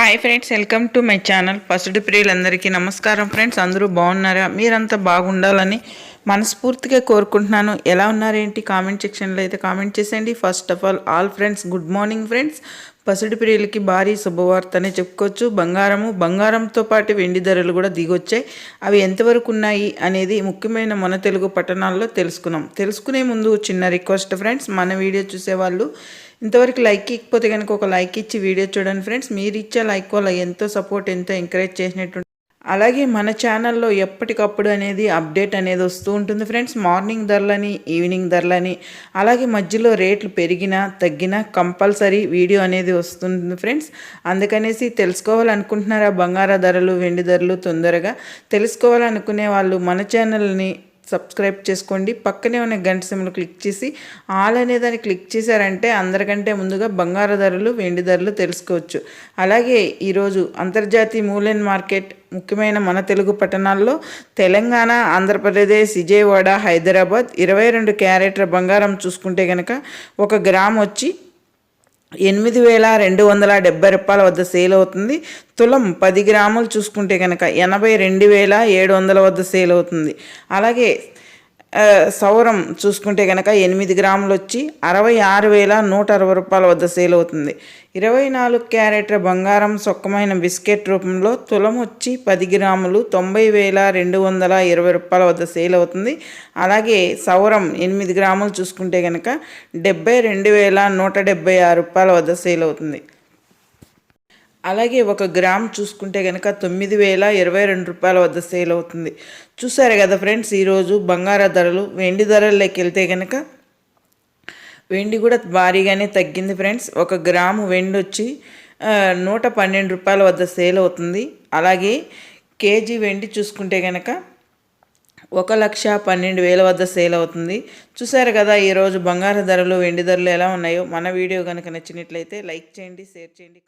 Hi friends welcome to my channel first ప్రియులందరికీ నమస్కారం friends అందరూ బాగున్నారా? మీరంతా బాగుండాలని మనస్ఫూర్తిగా కోరుకుంటున్నాను. ఎలా ఉన్నారేంటి? కామెంట్ సెక్షన్లో అయితే కామెంట్ చేసేయండి. First of all all friends good morning friends పసుడి ప్రియులకి భారీ శుభవార్త అనే చెప్పుకోవచ్చు. బంగారము బంగారంతో పాటు వెండి ధరలు కూడా దిగొచ్చాయి. అవి ఎంతవరకు ఉన్నాయి అనేది ముఖ్యమైన మన తెలుగు పట్టణాల్లో తెలుసుకున్నాం. తెలుసుకునే ముందు చిన్న రిక్వెస్ట్ ఫ్రెండ్స్ మన వీడియో చూసేవాళ్ళు ఇంతవరకు లైక్ ఇకపోతే కనుక ఒక లైక్ ఇచ్చి వీడియో చూడండి ఫ్రెండ్స్ మీరు ఇచ్చే లైక్ వల్ల ఎంతో సపోర్ట్ ఎంతో ఎంకరేజ్ చేసినట్టు అలాగే మన ఛానల్లో ఎప్పటికప్పుడు అనేది అప్డేట్ అనేది వస్తూ ఉంటుంది ఫ్రెండ్స్ మార్నింగ్ ధరలని ఈవినింగ్ ధరలని అలాగే మధ్యలో రేట్లు పెరిగినా తగ్గినా కంపల్సరీ వీడియో అనేది వస్తుంది ఫ్రెండ్స్ అందుకనేసి తెలుసుకోవాలనుకుంటున్నారా బంగార ధరలు వెండి ధరలు తొందరగా? తెలుసుకోవాలనుకునే వాళ్ళు మన ఛానల్ని సబ్స్క్రైబ్ చేసుకోండి. పక్కనే ఉన్న గంట సిమ్లు క్లిక్ చేసి ఆల్ అనేదాన్ని క్లిక్ చేశారంటే అందరికంటే ముందుగా బంగారు ధరలు వెండి ధరలు తెలుసుకోవచ్చు. అలాగే ఈరోజు అంతర్జాతీయ మూలెన్ మార్కెట్ ముఖ్యమైన మన తెలుగు పట్టణాల్లో తెలంగాణ ఆంధ్రప్రదేశ్ విజయవాడ హైదరాబాద్ ఇరవై రెండు క్యారెట్ల బంగారం చూసుకుంటే కనుక ఒక గ్రామ్ వచ్చి ఎనిమిది వేల రెండు వందల డెబ్బై రూపాయల వద్ద సేల్ అవుతుంది. తులం పది గ్రాములు చూసుకుంటే కనుక ఎనభై రెండు వేల ఏడు వందల వద్ద సేల్ అవుతుంది. అలాగే సౌరం చూసుకుంటే కనుక ఎనిమిది గ్రాములు వచ్చి అరవై ఆరు వేల నూట అరవై రూపాయల వద్ద సేల్ అవుతుంది. ఇరవై నాలుగు క్యారెట్ల బంగారం సొక్కమైన బిస్కెట్ రూపంలో తులం వచ్చి పది గ్రాములు తొంభై వేల రెండు వందల ఇరవై రూపాయల వద్ద సేల్ అవుతుంది. అలాగే సౌరం ఎనిమిది గ్రాములు చూసుకుంటే కనుక డెబ్బై రెండు వేల నూట డెబ్బై ఆరు రూపాయల వద్ద సేల్ అవుతుంది. అలాగే ఒక గ్రామ్ చూసుకుంటే కనుక తొమ్మిది వేల ఇరవై రెండు రూపాయల వద్ద సేల్ అవుతుంది. చూసారు కదా ఫ్రెండ్స్ ఈరోజు బంగార ధరలు వెండి ధరల్లోకి వెళ్తే కనుక వెండి కూడా భారీగానే తగ్గింది ఫ్రెండ్స్. ఒక గ్రాము వెండి వచ్చి నూట పన్నెండు రూపాయల వద్ద సేల్ అవుతుంది. అలాగే కేజీ వెండి చూసుకుంటే కనుక ఒక లక్ష పన్నెండు వేల వద్ద సేల్ అవుతుంది. చూసారు కదా ఈరోజు బంగారు ధరలు వెండి ధరలు ఎలా ఉన్నాయో? మన వీడియో కనుక నచ్చినట్లయితే లైక్ చేయండి షేర్ చేయండి